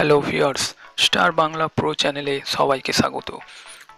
Hello viewers star Bangla pro চ্যানেলে সবাইকে স্বাগত।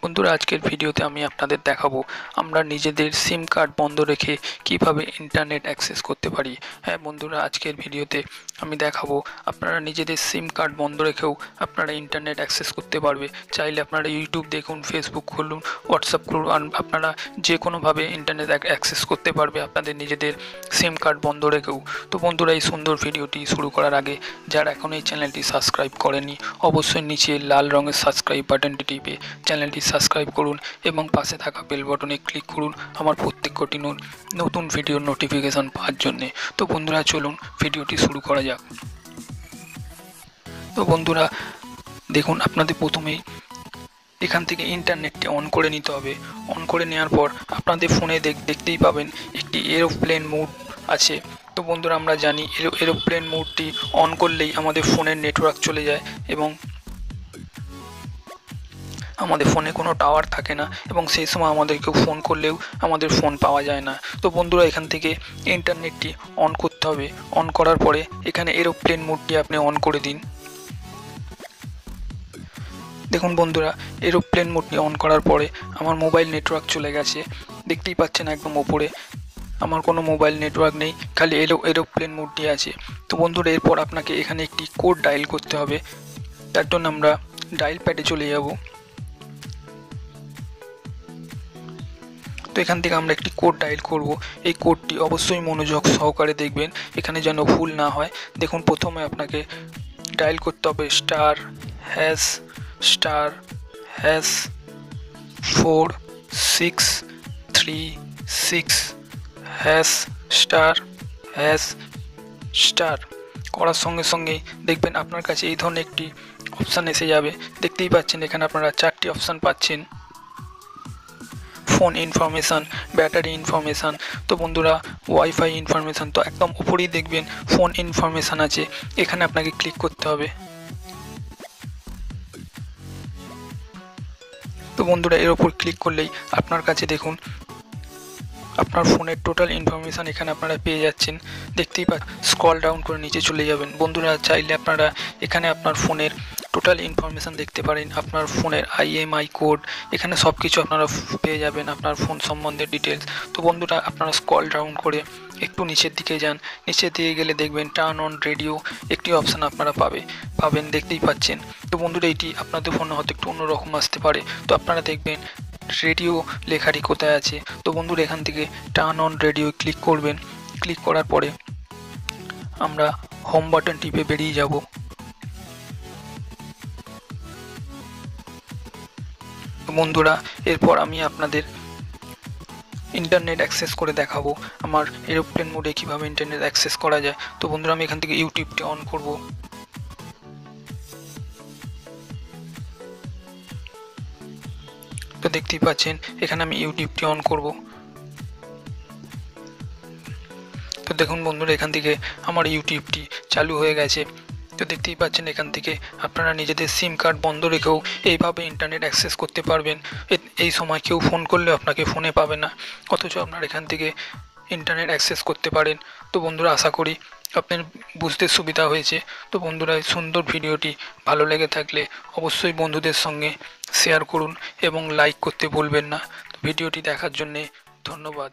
বন্ধুরা, আজকের ভিডিওতে আমি আপনাদের দেখাবো আমরা নিজেদের সিম কার্ড বন্ধ রেখে কীভাবে ইন্টারনেট অ্যাক্সেস করতে পারি। হ্যাঁ বন্ধুরা, আজকের ভিডিওতে আমি দেখাবো আপনারা নিজেদের সিম কার্ড বন্ধ রেখেও আপনারা ইন্টারনেট অ্যাক্সেস করতে পারবে। চাইলে আপনারা ইউটিউব দেখুন ফেসবুক খুলুন হোয়াটসঅ্যাপ খুলুন আপনারা যে কোনোভাবে ইন্টারনেট অ্যাক্সেস করতে পারবে আপনাদের নিজেদের সিম কার্ড বন্ধ রেখেও। তো বন্ধুরা, এই সুন্দর ভিডিওটি শুরু করার আগে যারা এখন এই চ্যানেলটি সাবস্ক্রাইব করেনি অবশ্যই নিচে লাল রঙের সাবস্ক্রাইব বাটনটি টিপে চ্যানেলটি সাবস্ক্রাইব করুন এবং পাশে থাকা বেল বটনে ক্লিক করুন আমার প্রত্যেকটি ন- নতুন ভিডিওর নোটিফিকেশান পাওয়ার জন্যে। তো বন্ধুরা, চলুন ভিডিওটি শুরু করা যাক। তো বন্ধুরা, দেখুন আপনাদের প্রথমেই এখান থেকে ইন্টারনেটটি অন করে নিতে হবে। অন করে নেওয়ার পর আপনাদের ফোনে দেখ- দেখতেই পাবেন একটি এরোপ্লেন মোড আছে। তো বন্ধুরা, আমরা জানি এরো এরোপ্লেন মোডটি অন করলেই আমাদের ফোনের নেটওয়ার্ক চলে যায় এবং আমাদের ফোনে কোনো টাওয়ার থাকে না এবং সেই সময় আমাদের কেউ ফোন করলেও আমাদের ফোন পাওয়া যায় না। তো বন্ধুরা, এখান থেকে ইন্টারনেটটি অন করতে হবে। অন করার পরে এখানে এরোপ্লেন মোডটি আপনি অন করে দিন। দেখুন বন্ধুরা এরোপ্লেন মোডটি অন করার পরে আমার মোবাইল নেটওয়ার্ক চলে গেছে। দেখতেই পাচ্ছেন একদম ওপরে আমার কোনো মোবাইল নেটওয়ার্ক নেই, খালি এরো এরোপ্লেন মোডটি আছে। তো বন্ধুরা, এরপর আপনাকে এখানে একটি কোড ডায়াল করতে হবে। তার জন্য আমরা ডায়াল প্যাডে চলে যাব। তো এখান থেকে আমরা একটি কোড ডায়াল করব। এই কোডটি অবশ্যই মনোযোগ সহকারে দেখবেন, এখানে যেন ভুল না হয়। দেখুন, প্রথমে আপনাকে ডায়াল করতে হবে star hash star hash four six three six hash star hash star করার সঙ্গে সঙ্গেই দেখবেন আপনার কাছে এই ধরনের একটি অপশান এসে যাবে। দেখতেই পাচ্ছেন, এখানে আপনারা চারটি অপশান পাচ্ছেন। ফোন ইনফরমেশান, ব্যাটারি ইনফরমেশান, তো বন্ধুরা ওয়াইফাই ইনফরমেশান তো একদম উপরেই দেখবেন, ফোন ইনফরমেশান আছে, এখানে আপনাকে ক্লিক করতে হবে। তো বন্ধুরা এর ওপর ক্লিক করলেই আপনার কাছে দেখুন, আপনার ফোনের টোটাল ইনফরমেশান এখানে আপনারা পেয়ে যাচ্ছেন, দেখতেই পা স্ক্রল ডাউন করে নিচে চলে যাবেন। বন্ধুরা চাইলে আপনারা এখানে আপনার ফোনের টোটাল ইনফরমেশান দেখতে পারেন আপনার ফোনের আইএমআই কোড এখানে সব কিছু আপনারা পেয়ে যাবেন আপনার ফোন সম্বন্ধে ডিটেলস তো বন্ধুরা, আপনারা স্ক্রল ডাউন করে একটু নিচের দিকে যান। নিচের দিকে গেলে দেখবেন টার্ন অন রেডিও একটি অপশান আপনারা পাবে, পাবেন, দেখতেই পাচ্ছেন। তো বন্ধুরা, এটি আপনাদের ফোনে হয়তো একটু অন্যরকম আসতে পারে। তো আপনারা দেখবেন রেডিও লেখাটি কোথায় আছে। তো বন্ধুরা, এখান থেকে টার্ন অন রেডিও ক্লিক করবেন। ক্লিক করার পরে আমরা হোম বাটন টিপে বেরিয়ে যাব। বন্ধুরা, এরপর আমি আপনাদের ইন্টারনেট অ্যাক্সেস করে দেখাবো আমার এরোপ্লেন মোডে কীভাবে ইন্টারনেট অ্যাক্সেস করা যায়। তো বন্ধুরা, আমি এখান থেকে ইউটিউবটি অন করব। তো দেখতেই পাচ্ছেন, এখানে আমি ইউটিউবটি অন করব। তো দেখুন বন্ধুরা, এখান থেকে আমার ইউটিউবটি চালু হয়ে গেছে। তো দেখতেই পাচ্ছেন এখান থেকে। আপনারা নিজেদের সিম কার্ড বন্ধ রেখেও এইভাবে ইন্টারনেট অ্যাক্সেস করতে পারবেন। এই সময় কেউ ফোন করলেও আপনাকে ফোনে পাবে না। অথচ আপনার এখান থেকে ইন্টারনেট অ্যাক্সেস করতে পারেন। তো বন্ধুরা, আশা করি আপনার বুঝতে সুবিধা হয়েছে। তো বন্ধুরা, এই সুন্দর ভিডিওটি ভালো লেগে থাকলে অবশ্যই বন্ধুদের সঙ্গে শেয়ার করুন এবং লাইক করতে ভুলবেন না। ভিডিওটি দেখার জন্যে ধন্যবাদ।